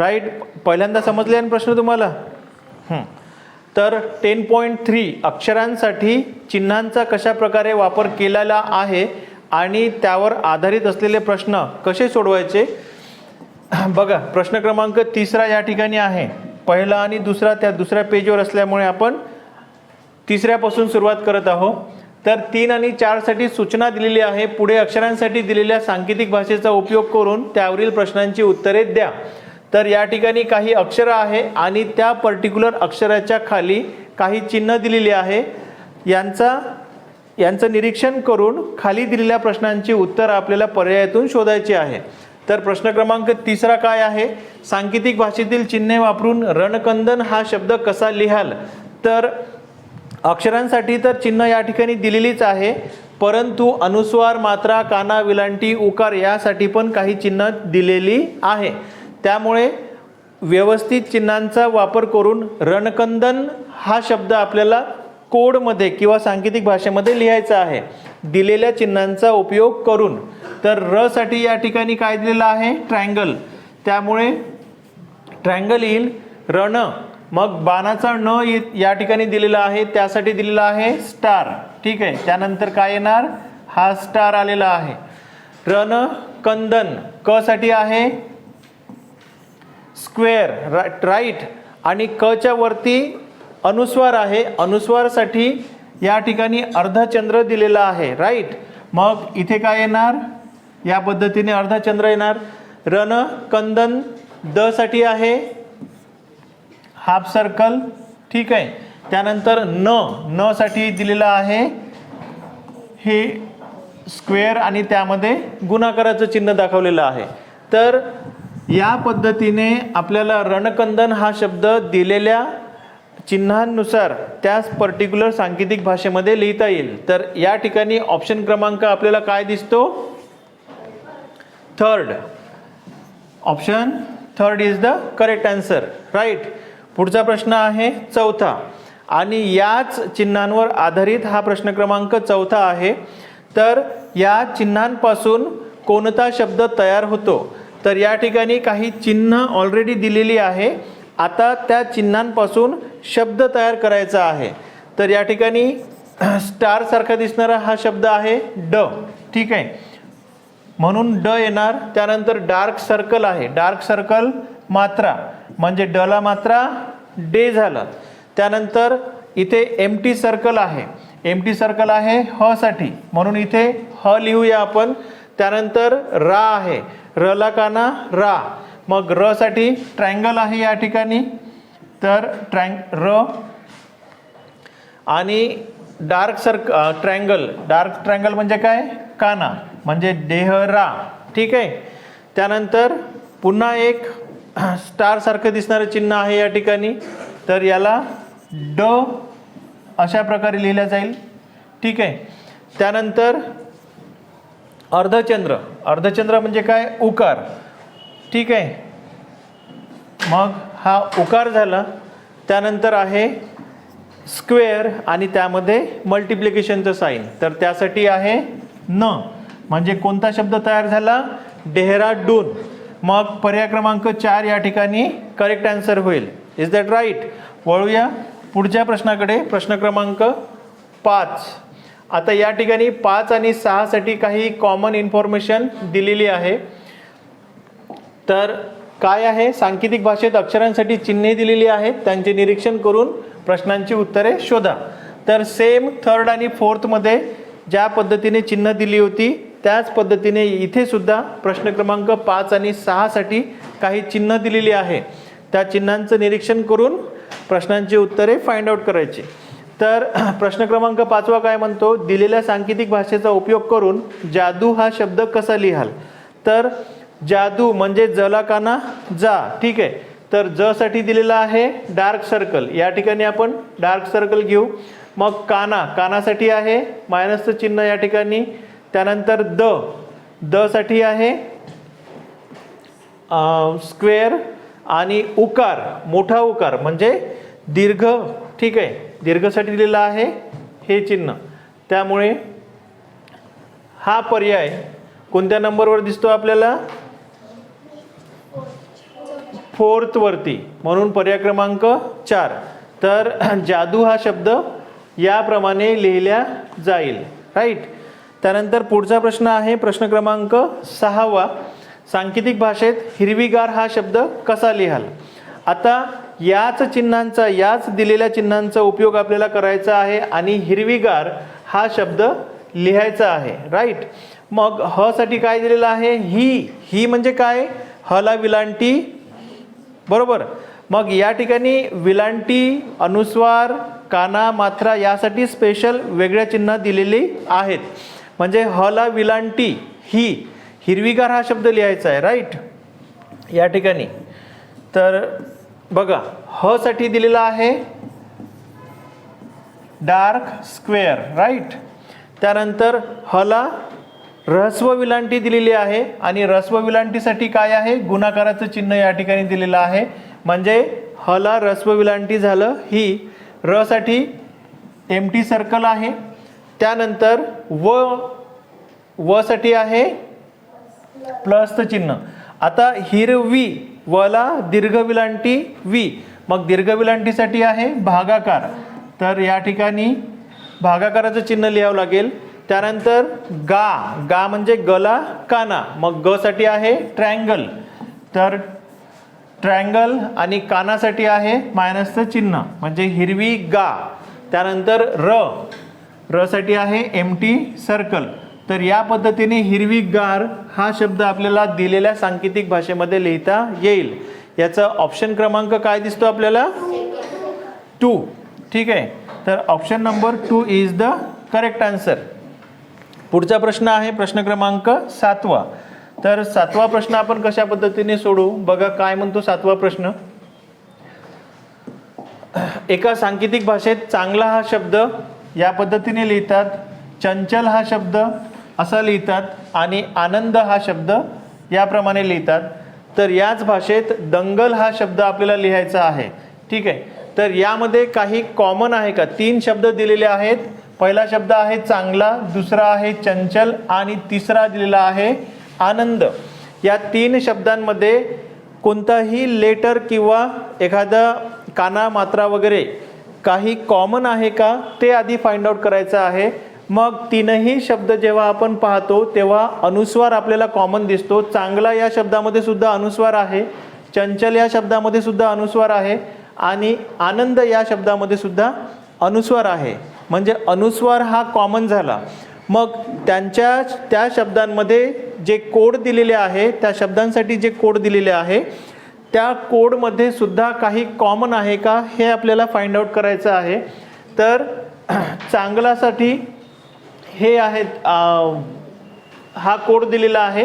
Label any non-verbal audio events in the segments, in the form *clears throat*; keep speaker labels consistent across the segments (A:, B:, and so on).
A: Right पहिल्यांदा समजले आणि प्रश्न तुम्हाला? तर टेन पॉईंट थ्री अक्षरांसाठी चिन्हांचा कशा प्रकारे वापर केलेला आहे आणि त्यावर आधारित असलेले प्रश्न कसे सोडवायचे? बघा प्रश्न क्रमांक तिसरा या ठिकाणी आहे. पहिला आणि दुसरा त्या दुसऱ्या पेजवर असल्यामुळे आपण तिसऱ्यापासून सुरुवात करत आहोत. तर तीन आणि चारसाठी सूचना दिलेली आहे. पुढे अक्षरांसाठी दिलेल्या सांकेतिक भाषेचा उपयोग करून त्यावरील प्रश्नांची उत्तरे द्या. तर या ठिकाणी काही अक्षरं आहे आणि त्या पर्टिक्युलर अक्षराच्या खाली काही चिन्ह दिलेली आहे. यांचा यांचं निरीक्षण करून खाली दिलेल्या प्रश्नांची उत्तर आपल्याला पर्यायातून शोधायची आहे. तर प्रश्न क्रमांक तिसरा काय आहे? सांकेतिक भाषेतील चिन्हे वापरून रणकंदन हा शब्द कसा लिहाल? तर अक्षरांसाठी तर चिन्ह या ठिकाणी दिलेलीच आहे परंतु अनुस्वार मात्रा काना विलांटी उकार यासाठी पण काही चिन्ह दिलेली आहे. त्यामुळे व्यवस्थित चिन्हांचा वापर करून रणकंदन हा शब्द आपल्याला कोडमध्ये किंवा सांकेतिक भाषेमध्ये लिहायचा आहे. दिलेल्या चिन्हांचा उपयोग करून. तर र साठी या ठिकाणी काय दिलेलं आहे? ट्रँगल. त्यामुळे ट्रँगल येईल. रण. मग बाणाचा न ये- या ठिकाणी दिलेला आहे. त्यासाठी दिलेला आहे स्टार. ठीक आहे. त्यानंतर काय येणार? हा स्टार आलेला आहे. रण कंदन. क साठी आहे? स्क्वेअर राईट आणि कच्या वरती अनुस्वार आहे. अनुस्वारसाठी या ठिकाणी अर्धचंद्र दिलेला आहे. राईट? मग इथे काय येणार? या पद्धतीने अर्धचंद्र येणार. रण कंदन द साठी आहे. हाफ सर्कल ठीक आहे. त्यानंतर न न साठी दिलेलं आहे. हे स्क्वेअर आणि त्यामध्ये गुणाकाराचं चिन्ह दाखवलेलं आहे. तर या पद्धतीने आपल्याला रणकंदन हा शब्द दिलेल्या चिन्हांनुसार त्याच पर्टिक्युलर सांकेतिक भाषेमध्ये लिहिता येईल. तर या ठिकाणी ऑप्शन क्रमांक आपल्याला काय दिसतो? Third option third is the correct answer right पुढचा प्रश्न आहे चौथा. आणि याच चिन्हांवर आधारित हा प्रश्न क्रमांक चौथा आहे. तर या चिन्हांपासून कोणता शब्द तयार होतो? तर या ठिकाणी काही चिन्ह ऑलरेडी दिलेली आहे. आता त्या चिन्हांपासून शब्द तयार करायचा आहे. तर या ठिकाणी *clears throat* स्टारसारखा दिसणारा हा शब्द आहे ड. ठीक आहे? म्हणून ड येणार त्यानंतर डार्क सर्कल आहे. डार्क सर्कल मात्रा. म्हणजे डला मात्रा डे झालं. त्यानंतर इथे एम टी सर्कल आहे. एम टी सर्कल आहे ह साठी. म्हणून इथे ह लिहूया आपण. त्यानंतर रा आहे. रला काना रा. मग र साठी ट्रँगल आहे या ठिकाणी. तर ट्रँग र आणि डार्क सर्क ट्रँगल डार्क ट्रँगल म्हणजे काय? काना म्हणजे देहरा ठीक आहे? त्यानंतर पुन्हा एक स्टारसारखं दिसणारं चिन्ह आहे या ठिकाणी. तर याला ड अशा प्रकारे लिहिलं जाईल. ठीक आहे? त्यानंतर अर्धचंद्र. अर्धचंद्र म्हणजे काय? उकार. ठीक आहे? मग हा उकार झाला. त्यानंतर आहे स्क्वेअर आणि त्यामध्ये मल्टिप्लिकेशनचं साईन. तर त्यासाठी आहे न. म्हणजे कोणता शब्द तयार झाला? डेहराडून. मग पर्याय क्रमांक चार या ठिकाणी करेक्ट आन्सर होईल. इज दॅट राईट वळूया. पुढच्या प्रश्नाकडे. प्रश्न क्रमांक पाच. आता या ठिकाणी पाच आणि सहासाठी काही कॉमन इन्फॉर्मेशन दिलेली आहे. तर काय आहे? सांकेतिक भाषेत अक्षरांसाठी चिन्हे दिलेली आहेत. त्यांचे निरीक्षण करून प्रश्नांची उत्तरे शोधा. तर सेम थर्ड आणि फोर्थमध्ये ज्या पद्धतीने चिन्ह दिली होती त्याच पद्धतीने इथे सुद्धा प्रश्न क्रमांक पाच आणि सहासाठी काही चिन्ह दिलेली आहे. त्या चिन्हांचं निरीक्षण करून प्रश्नांची उत्तरे फाइंड आउट करायची. तर *clears throat* प्रश्न क्रमांक पाचवा काय म्हणतो? दिलेल्या सांकेतिक भाषेचा उपयोग करून जादू हा शब्द कसा लिहाल? तर जादू म्हणजे जला काना जा. ठीक आहे? तर ज साठी दिलेला आहे डार्क सर्कल. या ठिकाणी आपण डार्क सर्कल घेऊ. मग काना. कानासाठी आहे मायनसचं चिन्ह या ठिकाणी. त्यानंतर द. द साठी आहे स्क्वेअर आणि उकार. मोठा उकार म्हणजे दीर्घ ठीक आहे. दीर्घसाठी दिलेलं आहे हे चिन्ह. त्यामुळे हा पर्याय कोणत्या नंबरवर दिसतो आपल्याला? फोर्थवरती म्हणून पर्याय क्रमांक चार. तर *clears throat* जादू हा शब्द याप्रमाणे लिहिल्या जाईल. राईट त्यानंतर पुढचा प्रश्न आहे प्रश्न क्रमांक सहावा. सांकेतिक भाषेत हिरवीगार हा शब्द कसा लिहाल? आता याच चिन्हांचा याच दिलेल्या चिन्हांचा उपयोग आपल्याला करायचा आहे आणि हिरवीगार हा शब्द लिहायचा आहे राईट मग ह साठी काय दिलेलं आहे? ही ही म्हणजे काय? हला विलांटी बरोबर? मग या ठिकाणी विलांटी अनुस्वार काना मात्रा यासाठी स्पेशल वेगळ्या चिन्ह दिलेली आहेत. म्हणजे हला विलांटी ही हिरवीगार हा शब्द लिहायचा आहे राईट या ठिकाणी. तर बघा ह साठी दिलेला आहे डार्क स्क्वेअर राईट? त्यानंतर हला ऱ्हस्व विलांटी दिलेली आहे आणि रस्व विलांटीसाठी काय आहे? गुणाकाराचं चिन्ह या ठिकाणी दिलेलं आहे. म्हणजे हला रस्व विलांटी झालं ही र साठी एम टी सर्कल आहे. त्यानंतर व व साठी आहे प्लसचं चिन्ह. आता हिरवी वला दीर्घ विलांटी वी. मग दीर्घ विलांटीसाठी आहे भागाकार. तर या ठिकाणी भागाकाराचं चिन्ह लिहावं लागेल. त्यानंतर गा. गा म्हणजे गला काना. मग ग साठी आहे ट्रँगल. तर ट्रँगल आणि कानासाठी आहे मायनसचं चिन्ह म्हणजे हिरवी गा. त्यानंतर र. र साठी आहे एम टी सर्कल. तर या पद्धतीने हिरवीगार हा शब्द आपल्याला दिलेल्या सांकेतिक भाषेमध्ये लिहिता येईल. याचा ऑप्शन क्रमांक काय दिसतो आपल्याला? टू ठीक आहे. तर option number two is the correct answer पुढचा प्रश्न आहे प्रश्न क्रमांक सातवा. तर सातवा प्रश्न आपण कशा पद्धतीने सोडू? बघा काय म्हणतो सातवा प्रश्न? एका सांकेतिक भाषेत चांगला हा शब्द या पद्धतीने लिहितात चंचल हा शब्द असा लिहितात आणि आनंद हा शब्द याप्रमाणे लिहितात. तर याच भाषेत दंगल हा शब्द आपल्याला लिहायचा आहे. ठीक आहे? तर यामध्ये काही कॉमन आहे का? तीन शब्द दिलेले आहेत. पहिला शब्द आहे चांगला दुसरा आहे चंचल आणि तिसरा दिलेला आहे आनंद. या तीन शब्दांमध्ये कोणताही लेटर किंवा एखादा काना मात्रा वगैरे काही कॉमन आहे का? ते आधी फाइंड आउट करायचं आहे. मग तीनही शब्द जेव्हा आपण पाहतो तेव्हा अनुस्वार आपल्याला कॉमन दिसतो. चांगला या शब्दामध्ये सुद्धा अनुस्वार आहे चंचल या शब्दामध्ये सुद्धा अनुस्वार आहे आणि आनंद या शब्दामध्ये सुद्धा अनुस्वार आहे. म्हणजे अनुस्वार हा कॉमन झाला. मग त्यांच्या त्या शब्दांमध्ये जे कोड दिलेले आहे त्या शब्दांसाठी जे कोड दिलेले आहे त्या कोडमध्ये सुद्धा काही कॉमन आहे का हे आपल्याला फाइंड आउट करायचं आहे. तर *clears throat* चांगलासाठी हे आहेत हा कोड दिलेला आहे.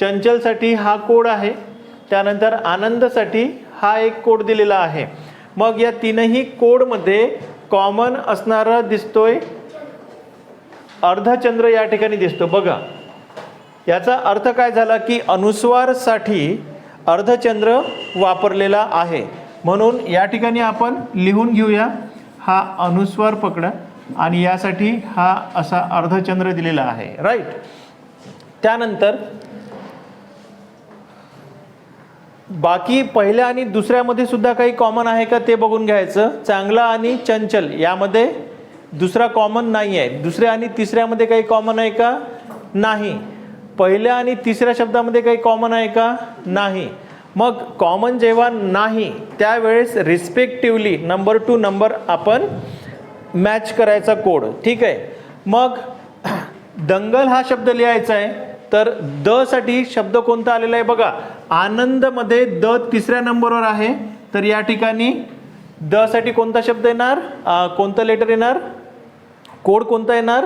A: चंचलसाठी हा कोड आहे. त्यानंतर आनंदसाठी हा एक कोड दिलेला आहे. मग या तीनही कोडमध्ये कॉमन असणारा दिसतोय. अर्धचंद्र या ठिकाणी दिसतो. बघा. याचा अर्थ काय झाला की अनुस्वारसाठी अर्धचंद्र वापरलेला आहे. म्हणून या ठिकाणी आपण लिहून घेऊया. हा अनुस्वार पकडा. आणि यासाठी हा असा अर्धचंद्र दिलेला आहे. राईट त्यानंतर बाकी पहिल्या आणि दुसऱ्यामध्ये सुद्धा काही कॉमन आहे का ते बघून घ्यायचं. चांगला आणि चंचल यामध्ये दुसरा कॉमन नाही आहे. दुसऱ्या आणि तिसऱ्यामध्ये काही कॉमन आहे का? नाही. पहिल्या आणि तिसऱ्या शब्दामध्ये काही कॉमन आहे का? नाही. मग कॉमन जेव्हा नाही त्यावेळेस रिस्पेक्टिवली नंबर टू नंबर आपण मॅच करायचा कोड. ठीक आहे? मग दंगल हा शब्द लिहायचा आहे. तर द साठी शब्द कोणता आलेला आहे बघा. आनंदमध्ये द तिसऱ्या नंबरवर आहे. तर या ठिकाणी द साठी कोणता शब्द येणार? कोणतं लेटर येणार? कोड कोणता येणार?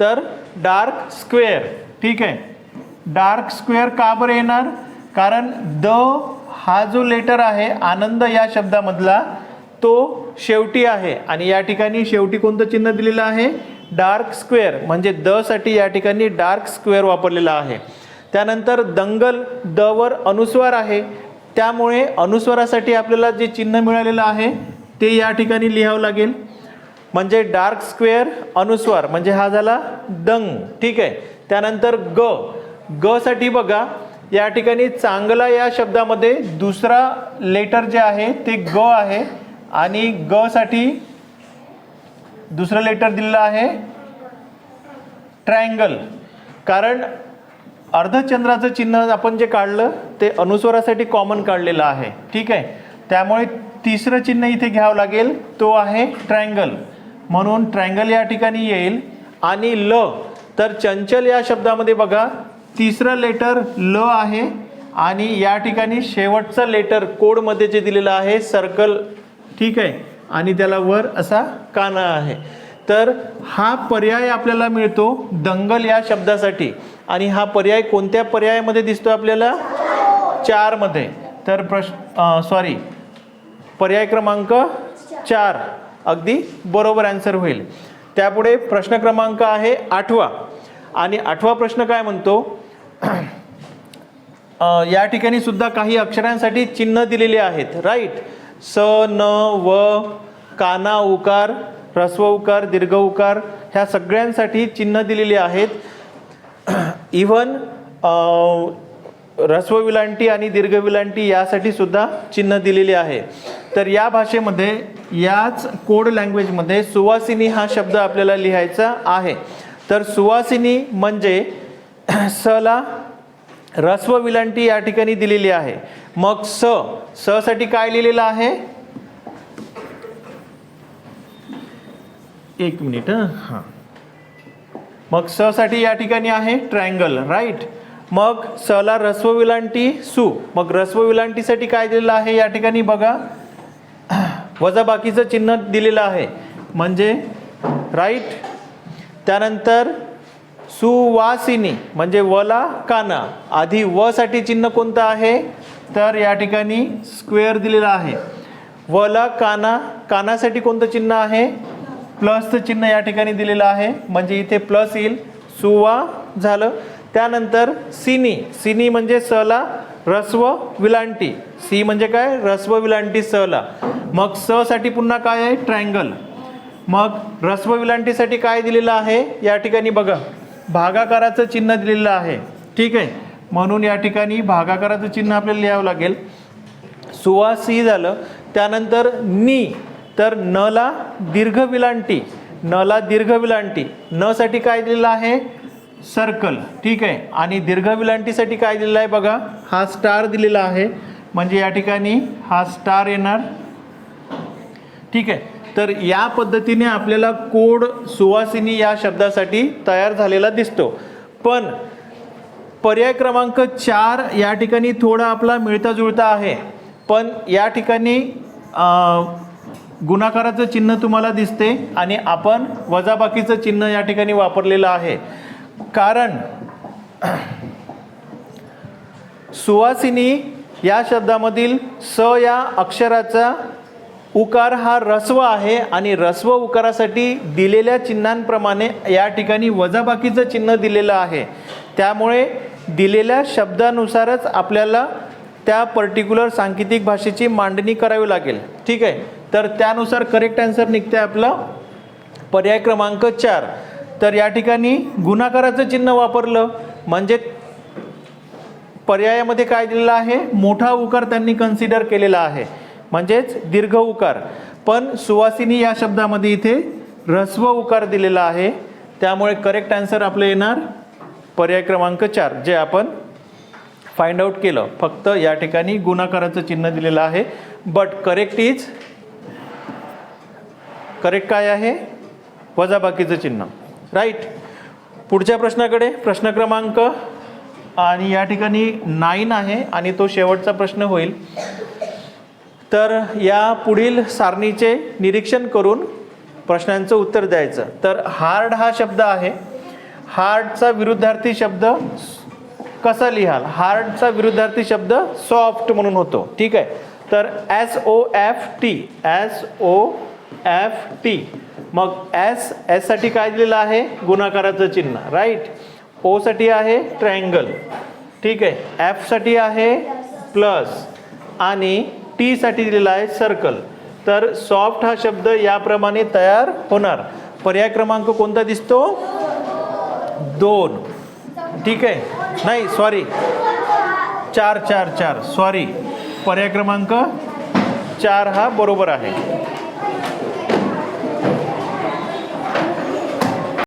A: तर डार्क स्क्वेअर. ठीक आहे? डार्क स्क्वेअर का बरं येणार? कारण द हा जो लेटर आहे आनंद या शब्दामधला तो शेवटी आहे. आणि या ठिकाणी शेवटी कोणतं चिन्ह दिलेलं आहे? Dark square. म्हणजे द साठी या ठिकाणी डार्क स्क्वेअर वापरलेला आहे. त्यानंतर दंगल द वर अनुस्वार आहे. त्यामुळे अनुस्वारासाठी आपल्याला जे चिन्ह मिळालेलं आहे ते या ठिकाणी लिहावं लागेल. म्हणजे डार्क स्क्वेअर अनुस्वार. म्हणजे हा झाला दंग. ठीक आहे. त्यानंतर ग. ग साठी बघा या ठिकाणी चांगला या शब्दामध्ये दुसरा लेटर जे आहे ते ग आहे. आणि ग साठी दुसरं लेटर दिलेलं आहे ट्रायंगल कारण अर्धचंद्राचं चिन्ह आपण जे काढलं ते अनुस्वारासाठी कॉमन काढलेलं आहे. ठीक आहे? त्यामुळे तिसरं चिन्ह इथे घ्यावं लागेल. तो आहे ट्रायंगल म्हणून ट्रायंगल या ठिकाणी येईल. आणि ल तर चंचल या शब्दामध्ये बघा तिसरं लेटर ल आहे. आणि या ठिकाणी शेवटचं लेटर कोडमध्ये जे दिलेलं आहे सर्कल ठीक आहे? आणि त्याला वर असा काना आहे. तर हा पर्याय आपल्याला मिळतो दंगल या शब्दासाठी. आणि हा पर्याय कोणत्या पर्यायामध्ये दिसतो आपल्याला? चारमध्ये. तर प्रश्न सॉरी पर्याय क्रमांक चार. अगदी बरोबर आन्सर होईल. त्यापुढे प्रश्न क्रमांक आहे आठवा. आणि आठवा प्रश्न काय म्हणतो? *clears throat* या ठिकाणी सुद्धा काही अक्षरांसाठी चिन्ह दिलेले आहेत. राईट स न व काना उकार ह्रस्व उकार दीर्घ उकार ह्या सगळ्यांसाठी चिन्ह दिलेली आहेत. *clears throat* इव्हन ह्रस्व विलांटी आणि दीर्घ विलांटी यासाठी सुद्धा चिन्ह दिलेली आहे. तर या भाषेमध्ये याच कोड लँग्वेजमध्ये सुवासिनी हा शब्द आपल्याला लिहायचा आहे. तर सुवासिनी म्हणजे *clears throat* सला ह्रस्व विलांटी या ठिकाणी दिलेली आहे. मग स स साठी काय लिहिलेलं आहे? एक मिनिट हं. मग स साठी या ठिकाणी आहे ट्रायंगल राईट? मग सला रस्व विलांटी सु. मग रस्व विलांटीसाठी काय दिलेलं आहे या ठिकाणी बघा? वजा बाकीचं चिन्ह दिलेलं आहे. म्हणजे राईट? त्यानंतर सुवासिनी म्हणजे वला काना. आधी व साठी चिन्ह कोणतं आहे? तर या ठिकाणी स्क्वेअर दिलेला आहे. वला काना कानासाठी कोणतं चिन्ह आहे? प्लसचं चिन्ह या ठिकाणी दिलेलं आहे. म्हणजे इथे प्लस येईल. सुवा झालं. त्यानंतर सिनी. सिनी म्हणजे सला रस्व विलांटी. सी म्हणजे काय? रस्व विलांटी सला. मग स साठी पुन्हा काय आहे? ट्रायंगल मग रस्व विलांटीसाठी काय दिलेलं आहे? या ठिकाणी बघा. भागाकाराचं चिन्ह दिलेलं आहे. ठीक आहे? म्हणून या ठिकाणी भागाकाराचं चिन्ह आपल्याला लिहावं लागेल. सुवासी झालं त्यानंतर नी तर नला दीर्घ विलांटी नला दीर्घ विलांटी नसाठी काय दिलेलं आहे? सर्कल ठीक आहे. आणि दीर्घ विलांटीसाठी काय दिलेलं आहे बघा? हा स्टार दिलेला आहे. म्हणजे या ठिकाणी हा स्टार येणार. ठीक आहे. तर या पद्धतीने आपल्याला कोड सुवासिनी या शब्दासाठी तयार झालेला दिसतो. पण पर्याय क्रमांक चार या ठिकाणी थोडा आपला मिळता जुळता आहे. पण या ठिकाणी गुणाकाराचं चिन्ह तुम्हाला दिसते आणि आपण वजाबाकीचं चिन्ह या ठिकाणी वापरलेलं आहे. कारण सुवासिनी या शब्दामधील स या अक्षराचा उकार हा रस्व आहे आणि रस्व उकारासाठी दिलेल्या चिन्हांप्रमाणे या ठिकाणी वजाबाकीचं चिन्ह दिलेलं आहे. त्यामुळे दिलेल्या शब्दानुसारच आपल्याला त्या पर्टिक्युलर सांकेतिक भाषेची मांडणी करावी लागेल. ठीक आहे? तर त्यानुसार करेक्ट आन्सर निघते आपलं. पर्याय क्रमांक चार. तर या ठिकाणी गुणाकाराचं चिन्ह वापरलं. म्हणजे पर्यायामध्ये काय दिलेलं आहे? मोठा उकार त्यांनी कन्सिडर केलेला आहे. म्हणजेच दीर्घ उकार. पण सुवासिनी या शब्दामध्ये इथे ऱ्हस्व उकार दिलेला आहे. त्यामुळे करेक्ट आन्सर आपलं येणार पर्याय क्रमांक चार जे आपण फाइंड आउट केलं. फक्त या ठिकाणी गुणाकाराचं चिन्ह दिलेलं आहे. बट करेक्ट इज करेक्ट काय आहे? वजाबाकीचं चिन्ह. राईट पुढच्या प्रश्नाकडे प्रश्न क्रमांक आणि या ठिकाणी नाईन आहे आणि तो शेवटचा प्रश्न होईल. तर या पुढील सारणीचे निरीक्षण करून प्रश्नांचं उत्तर द्यायचं. तर हार्ड हा शब्द आहे. हार्डचा विरुद्धार्थी शब्द कसा लिहाल? हार्डचा विरुद्धार्थी शब्द सॉफ्ट म्हणून होतो. ठीक आहे? तर S O F T S O F T मग एस एससाठी काय दिलेलं आहे? गुणाकाराचं चिन्ह. राईट ओसाठी आहे ट्रायंगल ठीक आहे? एफसाठी आहे प्लस आणि टीसाठी दिलेला आहे सर्कल तर सॉफ्ट हा शब्द याप्रमाणे तयार होणार. पर्याय क्रमांक कोणता दिसतो? दोन. ठीक आहे? नाही सॉरी चार चार चार. सॉरी पर्याय क्रमांक चार हा बरोबर आहे.